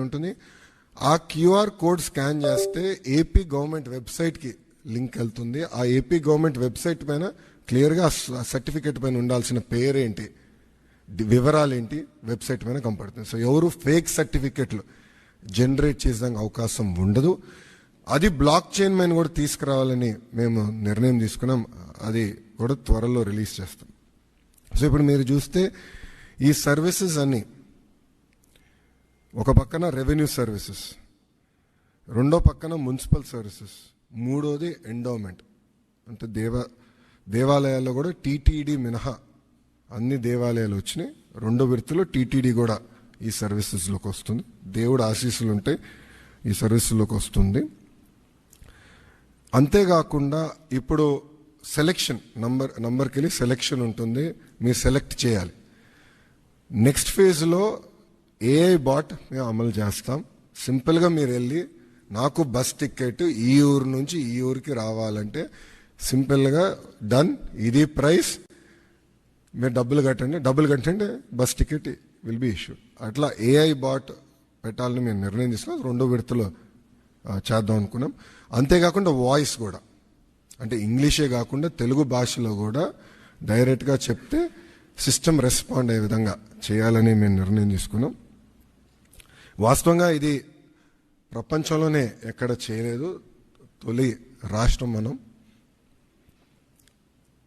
ఉంటుంది. ఆ QR code scan చేస్తే ఏపీ గవర్నమెంట్ వెబ్సైట్కి లింక్ వెళ్తుంది. ఆ ఏపీ గవర్నమెంట్ వెబ్సైట్ పైన క్లియర్గా సర్టిఫికేట్ పైన ఉండాల్సిన పేరేంటి? వివరాలు వివరాలేంటి? వెబ్సైట్ పైన కనపడుతుంది. సో ఎవరు ఫేక్ సర్టిఫికెట్లు జనరేట్ చేసేదానికి అవకాశం ఉండదు. అది బ్లాక్ చైన్ పైన కూడా తీసుకురావాలని మేము నిర్ణయం తీసుకున్నాం. అది కూడా త్వరలో రిలీజ్ చేస్తాం. సో ఇప్పుడు మీరు చూస్తే ఈ సర్వీసెస్ అన్నీ ఒక పక్కన రెవెన్యూ సర్వీసెస్ రెండో పక్కన మున్సిపల్ సర్వీసెస్ మూడోది ఎండోమెంట్ అంటే దేవ దేవాలయాల్లో కూడా టీటీడీ మినహా అన్ని దేవాలయాలు వచ్చినాయి. రెండో విడతలో టీటీడీ కూడా ఈ సర్వీసెస్లోకి వస్తుంది. దేవుడు ఆశీస్సులు ఉంటే ఈ సర్వీసుల్లోకి వస్తుంది. అంతేకాకుండా ఇప్పుడు సెలెక్షన్ నంబర్ నంబర్కి వెళ్ళి సెలెక్షన్ ఉంటుంది. మీరు సెలెక్ట్ చేయాలి. నెక్స్ట్ ఫేజ్లో ఏఐ బాట్ మేము అమలు చేస్తాం. సింపుల్గా మీరు వెళ్ళి నాకు బస్ టికెట్ ఈ ఊరు నుంచి ఈ ఊరికి రావాలంటే సింపుల్గా డన్ ఇది ప్రైస్. మీరు డబ్బులు కట్టండి డబ్బులు కట్టండి bus ticket will be issue అట్లా ఏఐ బాట్ పెట్టాలని మేము నిర్ణయం తీసుకున్నాం. రెండో విడతలో చేద్దాం అనుకున్నాం. అంతేకాకుండా వాయిస్ కూడా. అంటే ఇంగ్లీషే కాకుండా తెలుగు భాషలో కూడా డైరెక్ట్గా చెప్తే సిస్టమ్ రెస్పాండ్ అయ్యే విధంగా చేయాలని మేము నిర్ణయం తీసుకున్నాం. వాస్తవంగా ఇది ప్రపంచంలోనే ఎక్కడ చేయలేదు. తొలి రాష్ట్రం మనం.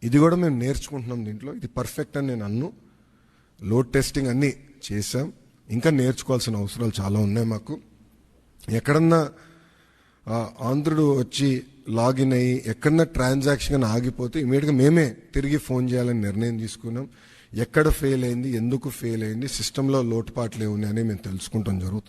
ఇది కూడా మేము నేర్చుకుంటున్నాం దీంట్లో. ఇది పర్ఫెక్ట్ అని నేను అన్ను. లోడ్ టెస్టింగ్ అన్నీ చేశాం. ఇంకా నేర్చుకోవాల్సిన అవసరాలు చాలా ఉన్నాయి మాకు. ఎక్కడన్నా ఆంధ్రుడు వచ్చి లాగిన్ అయ్యి ఎక్కడన్నా ట్రాన్సాక్షన్ ఆగిపోతే ఇమీడియట్గా మేమే తిరిగి ఫోన్ చేయాలని నిర్ణయం తీసుకున్నాం. ఎక్కడ ఫెయిల్ అయింది ఎందుకు ఫెయిల్ అయింది సిస్టంలో లోటుపాట్లు ఏమున్నాయని మేము తెలుసుకుంటాం జరుగుతుంది.